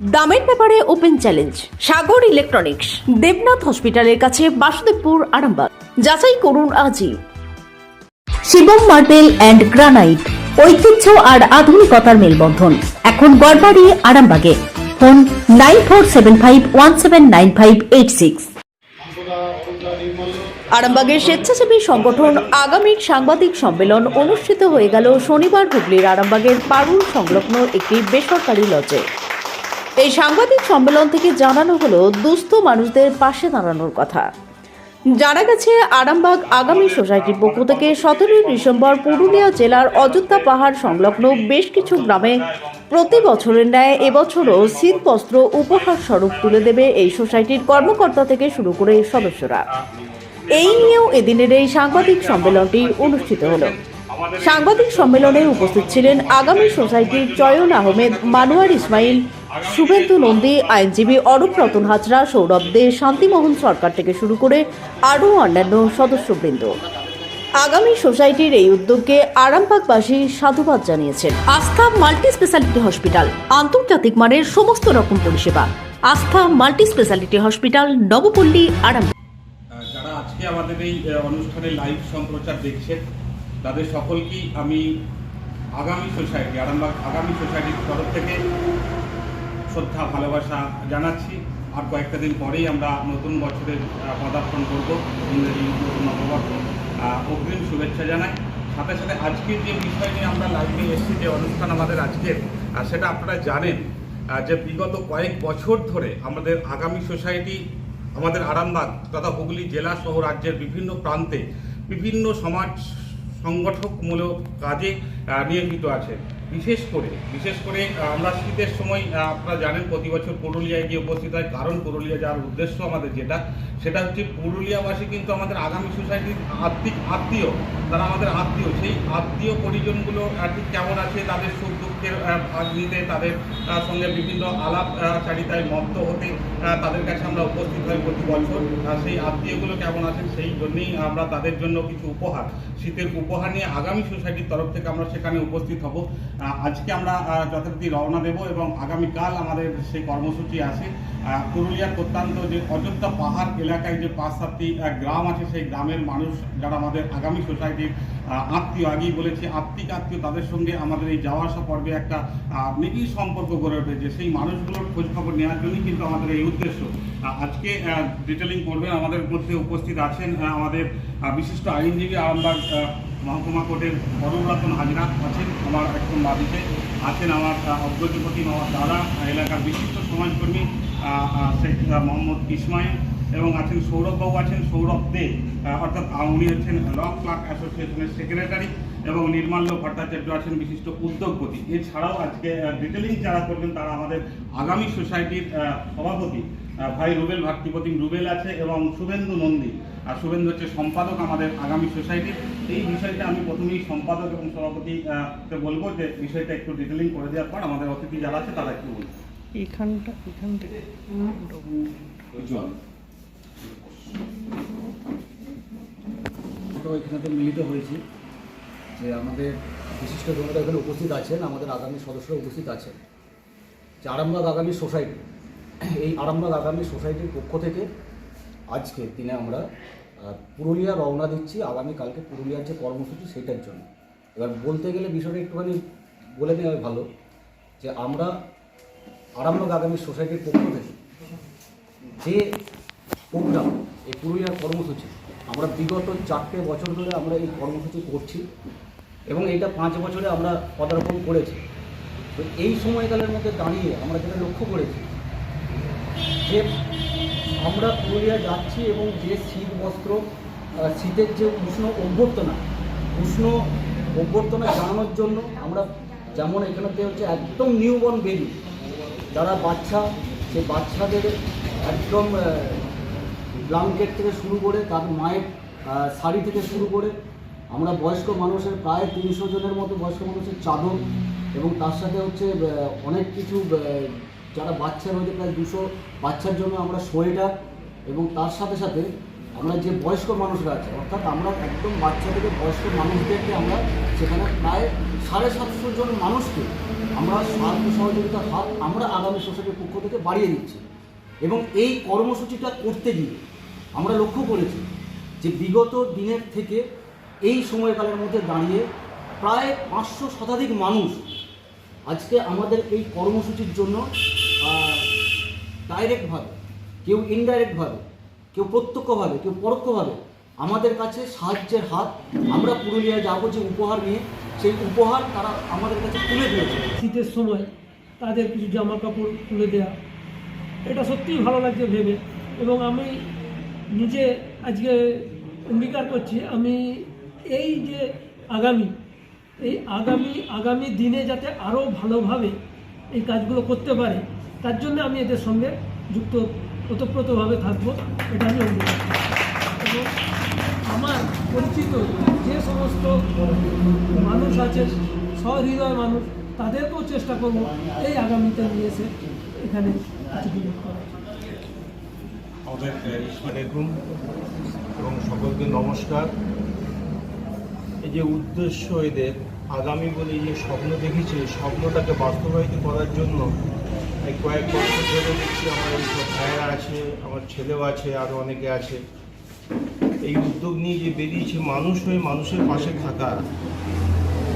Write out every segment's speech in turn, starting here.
দামের ব্যাপারে open challenge, Sagar electronics, Debnath হসপিটালের কাছে বাসুদেবপুর, আরামবাগ। যাচাই করুন আজই। শিবম মার্বেল অ্যান্ড গ্রানাইট, ঐতিহ্য আর আধুনিকতার মেলবন্ধন। এখন গড়বাড়ি, আরামবাগে। Phone nine four seven five one seven nine five eight six. আরামবাগের স্বেচ্ছাসেবী সংগঠন আগামীর সাংবাদিক সম্মেলন অনুষ্ঠিত হয়ে গেল শনিবার হুগলির আরামবাগের পারুল সংলগ্ন একটি বেসরকারি লজে। এই সাংবাদিক সম্মেলন থেকে জানানো হলো, দুস্থ মানুষদের পাশে দাঁড়ানোর কথা। জানা গেছে, আরামবাগ আগামী সোসাইটির পক্ষ থেকে সতেরোই ডিসেম্বর পুরুলিয়া জেলার অযোধ্যা পাহাড় সংলগ্ন বেশ কিছু গ্রামে প্রতি বছরের ন্যায় এবছরও শীতবস্ত্র উপহার স্বরূপ তুলে দেবে এই সোসাইটির কর্মকর্তা থেকে শুরু করে সদস্যরা। এই নিয়েও এদিনের এই সাংবাদিক সম্মেলনটি অনুষ্ঠিত হলো। সাংবাদিক সম্মেলনে উপস্থিত ছিলেন আগামী সোসাইটির চয়ন আহমেদ, মানুয়ার ইসমাইল শুভেন্দু নন্দী, আইনজীবী অরূপ রতন হাজরা, সৌরভ দে, শান্তিমোহন সরকার থেকে শুরু করে আরও অন্যান্য সদস্যবৃন্দ। আগামী সোসাইটির এই উদ্যোগকে আরামবাগবাসী সাধুবাদ জানিয়েছেন। আস্থা মাল্টি স্পেশালিটি হসপিটাল, আন্তর্জাতিক মানের সমস্ত রকম পরিষেবা। আস্থা মাল্টি স্পেশালিটি হসপিটাল, নবপল্লী আরাম যারা আজকে আমাদের এই অনুষ্ঠানে লাইভ সম্প্রচার দেখছেন, তাদের সকলকেই আমি আগামী সোসাইটি, আরামবাগ আগামী সোসাইটির তরফ থেকে শ্রদ্ধা, ভালোবাসা জানাচ্ছি। আর কয়েকটা দিন পরেই আমরা নতুন বছরের পদার্পণ করব ইংরেজি নতুন নববর্ষ অগ্রিম শুভেচ্ছা জানাই। সাথে সাথে আজকের যে বিষয় নিয়ে আমরা লাইভে এসেছি, যে অনুষ্ঠান আমাদের আজকের সেটা আপনারা জানেন যে বিগত কয়েক বছর ধরে আমাদের আগামী সোসাইটি, আমাদের আরামবাগ তথা হুগলি জেলা সহ রাজ্যের বিভিন্ন প্রান্তে বিভিন্ন সমাজ সংগঠকমূলক কাজে নিয়োজিত আছে। বিশেষ করে বিশেষ করে আমরা শীতের সময় আপনারা জানেন প্রতি বছর পুরুলিয়ায় গিয়ে উপস্থিত হয়। কারণ পুরুলিয়া যাওয়ার উদ্দেশ্য আমাদের যেটা, সেটা হচ্ছে পুরুলিয়াবাসী কিন্তু আমাদের আগামী সোসাইটির আত্মিক আত্মীয়, তারা আমাদের আত্মীয়। সেই আত্মীয় পরিজনগুলো ঠিক কেমন আছে, তাদের সুখ দুঃখের আহ, ভাগ নিতে তাদের সঙ্গে বিভিন্ন আলাপ চারিতায় মত্ত হতে তাদের কাছে আমরা উপস্থিত হই প্রতি বছর। সেই আত্মীয়গুলো কেমন আছেন সেই জন্যই আমরা তাদের জন্য কিছু উপহার শীতের উপহার নিয়ে আগামী সোসাইটির তরফ থেকে আমরা সেখানে উপস্থিত হব। আজকে আমরা যথারীতি রওনা দেব এবং আগামীকাল আমাদের সেই কর্মসূচি আছে। পুরুলিয়ার প্রত্যন্ত যে অযোধ্যা পাহাড় এলাকায় যে পাঁচ সাতটি গ্রাম আছে সেই গ্রামের মানুষ যারা আমাদের আগামী সোসাইটির আত্মীয় আগেই বলেছি, আত্মিক আত্মীয় তাদের সঙ্গে আমাদের এই যাওয়া আসা পর্বে একটা নিবিড় সম্পর্ক গড়ে উঠেছে সেই মানুষগুলোর খোঁজ খবর নেওয়ার জন্যই কিন্তু আমাদের এই উদ্দেশ্য। আজকে ডিটেলিং করবেন, আমাদের মধ্যে উপস্থিত আছেন আমাদের বিশিষ্ট আইনজীবী আরামবাগ মহকুমা কোর্টের অরুণরতন হাজরা আছেন, আমার একদম বাদিতে আছেন আমার অগ্রজপতি আমার দাদা, এলাকার বিশিষ্ট সমাজকর্মী শেখ মোহাম্মদ ইসমাইল এবং আছেন সৌরভবাবু আছেন সৌরভ দে অর্থাৎ উনি হচ্ছেন ল ক্লার্ক অ্যাসোসিয়েশনের সেক্রেটারি এবং নির্মাল্য ভট্টাচার্য আছেন বিশিষ্ট উদ্যোগপতি। এছাড়াও আজকে ডিটেলিং যারা করবেন তারা আমাদের আগামী সোসাইটির সভাপতি। ভাই রুবেল ভাতৃপতিম রুবেল আছে এবং শুভেন্দু নন্দী। আর শুভেন্দু হচ্ছে সম্পাদক আমাদের আগামী সোসাইটির এই বিষয়টা আমি প্রথমেই সম্পাদক এবং সভাপতি বলব যে বিষয়টা একটু ডিটেলিং করে দেওয়ার পর আমাদের অতিথি যারা আছে তারা একটু বলব এখানটা এখান এখানে মিলিত হয়েছি যে আমাদের বিশিষ্ট জনতা এখানে উপস্থিত আছেন, আমাদের আগামী সদস্যরা উপস্থিত আছেন। যে আরামবাগ আগামী সোসাইটি, এই আরামবাগ আগামী সোসাইটির পক্ষ থেকে আজকে দিনে আমরা পুরুলিয়া রওনা দিচ্ছি আগামীকালকে পুরুলিয়ার যে কর্মসূচি সেটার জন্য। এবার বলতে গেলে বিষয়টা একটুখানি বলে নেওয়া ভালো যে আমরা আরামবাগ আগামী সোসাইটির পক্ষ থেকে যে প্রোগ্রাম এই পুরুলিয়ার কর্মসূচি আমরা বিগত চারটে বছর ধরে আমরা এই কর্মসূচি করছি এবং এটা পাঁচ বছরে আমরা পদার্পণ করেছি। তো এই সময়কালের মধ্যে দাঁড়িয়ে আমরা যেটা লক্ষ্য করেছি যে আমরা পুরুলিয়া যাচ্ছি এবং যে শীত বস্ত্র শীতের যে উষ্ণ অভ্যর্থনা উষ্ণ অভ্যর্থনা জানানোর জন্য আমরা যেমন এখানেতে হচ্ছে একদম নিউবর্ন বেবি যারা বাচ্চা, সেই বাচ্চাদের একদম ব্লাঙ্কেট থেকে শুরু করে তার মায়ের শাড়ি থেকে শুরু করে আমরা বয়স্ক মানুষের প্রায় তিনশো জনের মতো বয়স্ক মানুষের চাদর এবং তার সাথে হচ্ছে অনেক কিছু যারা বাচ্চা রয়েছে প্রায় দুশো বাচ্চার জন্য আমরা সোয়েটার এবং তার সাথে সাথে আমরা যে বয়স্ক মানুষরা আছে, অর্থাৎ আমরা একদম বাচ্চা থেকে বয়স্ক মানুষদেরকে আমরা সেখানে প্রায় সাড়ে সাতশো জন মানুষকে আমরা সাহায্য সহযোগিতার হাত আমরা আগামী সোসাইটির পক্ষ থেকে বাড়িয়ে দিচ্ছি এবং এই কর্মসূচিটা করতে গিয়ে আমরা লক্ষ্য করেছি যে বিগত দিনের থেকে এই সময়কালের মধ্যে দাঁড়িয়ে প্রায় পাঁচশো শতাধিক মানুষ আজকে আমাদের এই কর্মসূচির জন্য ডাইরেক্টভাবে কেউ ইনডাইরেক্টভাবে কেউ প্রত্যক্ষভাবে, কেউ পরোক্ষভাবে আমাদের কাছে সাহায্যের হাত। আমরা পুরুলিয়ায় যাব যে উপহার নিয়ে, সেই উপহার তারা আমাদের কাছে তুলে দিয়েছে। শীতের সময় তাদের কিছু জামা কাপড় তুলে দেওয়া এটা সত্যিই ভালো লাগছে ভেবে। এবং আমি নিজে আজকে অঙ্গীকার করছি। আমি এই যে আগামী, এই আগামী আগামী দিনে যাতে আরও ভালোভাবে এই কাজগুলো করতে পারে, তার জন্য আমি এদের সঙ্গে যুক্ত ওতপ্রোতভাবে থাকব, এটা আমি অঙ্গীকার এবং আমার পরিচিত যে সমস্ত মানুষ আছে, সহৃদয় মানুষ, তাদেরকেও চেষ্টা করব এই আগামীতে নিয়ে এসে এখানে কিছু করা আলাইকুম এবং সকলকে নমস্কার। এই যে উদ্দেশ্য এদের আগামী বলে যে স্বপ্ন দেখেছে স্বপ্নটাকে বাস্তবায়িত করার জন্য এই কয়েক বছর ধরে দেখছি আমার এই সব ভাইয়েরা আছে, আমার ছেলেও আছে আরও অনেকে আছে। এই উদ্যোগ নিয়ে যে বেরিয়েছে মানুষ হয়ে মানুষের পাশে থাকা।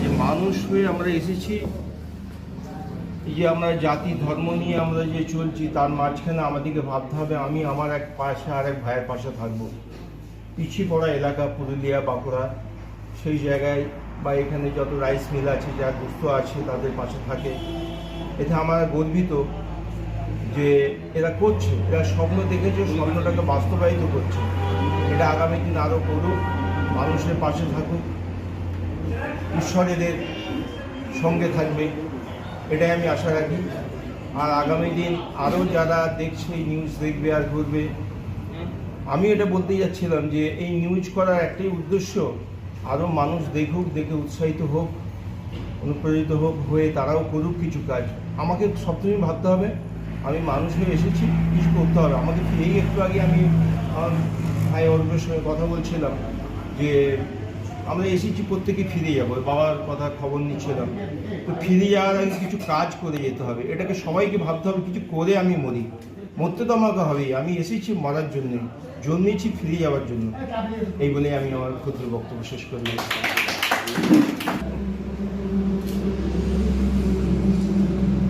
যে মানুষ হয়ে আমরা এসেছি এই যে আমরা জাতি, ধর্ম নিয়ে আমরা যে চলছি, তার মাঝখানে আমাদেরকে ভাবতে হবে, আমি আমার এক পাশে আর এক ভাইয়ের পাশে থাকব। পিছিয়ে পড়া এলাকা, পুরুলিয়া, বাঁকুড়া, সেই জায়গায় বা এখানে যত রাইস মিল আছে, যা দুস্থ আছে, তাদের পাশে থাকে। এতে আমরা গর্বিত যে এরা করছে, এরা স্বপ্ন দেখেছে, স্বপ্নটাকে বাস্তবায়িত করছে। এটা আগামী দিন আরও করুক, মানুষের পাশে থাকুক ঈশ্বর এদের সঙ্গে থাকবে। এটাই আমি আশা রাখি। আর আগামী দিন আরও যারা দেখছে নিউজ দেখবে আর করবে আমি এটা বলতে যাচ্ছিলাম যে এই নিউজ করার একটাই উদ্দেশ্য আরও মানুষ দেখুক, দেখে উৎসাহিত হোক অনুপ্রেরিত হোক, হয়ে তারাও করুক কিছু কাজ। আমাকে সবসময় ভাবতে হবে, আমি মানুষ হয়ে এসেছি, কিছু করতে হবে। আমাকে এই একটু আগে আমি ভাই অর্বের সঙ্গে কথা বলছিলাম যে আমরা এসেছি প্রত্যেকে ফিরে যাব বাবার কথা খবর নিচ্ছিলাম। তো ফিরে যাওয়ার আগে কিছু কাজ করে যেতে হবে। এটাকে সবাইকে ভাবতে হবে, কিছু করে আমি মরি। মরতে তো আমাকে হবেই। আমি এসেছি মরার জন্যে, জন্মেছি ফিরে যাওয়ার জন্য। এই বলে আমি আমার ক্ষুদ্র বক্তব্য শেষ করি।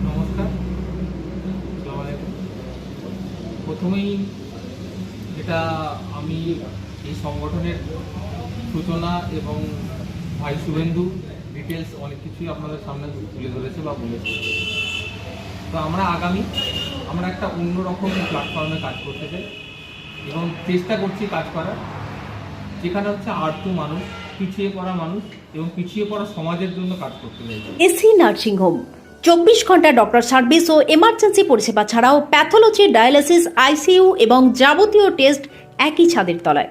নমস্কার। প্রথমেই যেটা আমি এই সংগঠনের সূচনা এবং ভাই শুভেন্দু ডিটেলস অনেক কিছুই আপনাদের সামনে তুলে ধরেছে বা বলেছে তো আমরা আগামী আমরা একটা অন্যরকম প্ল্যাটফর্মে কাজ করতে চাই এবং চেষ্টা করছি কাজ করার, যেখানে হচ্ছে আর্থ মানুষ, পিছিয়ে পড়া মানুষ এবং পিছিয়ে পড়া সমাজের জন্য কাজ করতে চাইছি এসি নার্সিংহোম চব্বিশ ঘণ্টা ডক্টর সার্ভিস ও এমার্জেন্সি পরিষেবা ছাড়াও প্যাথোলজি ডায়ালিসিস, আইসিইউ এবং যাবতীয় টেস্ট একই ছাদের তলায়।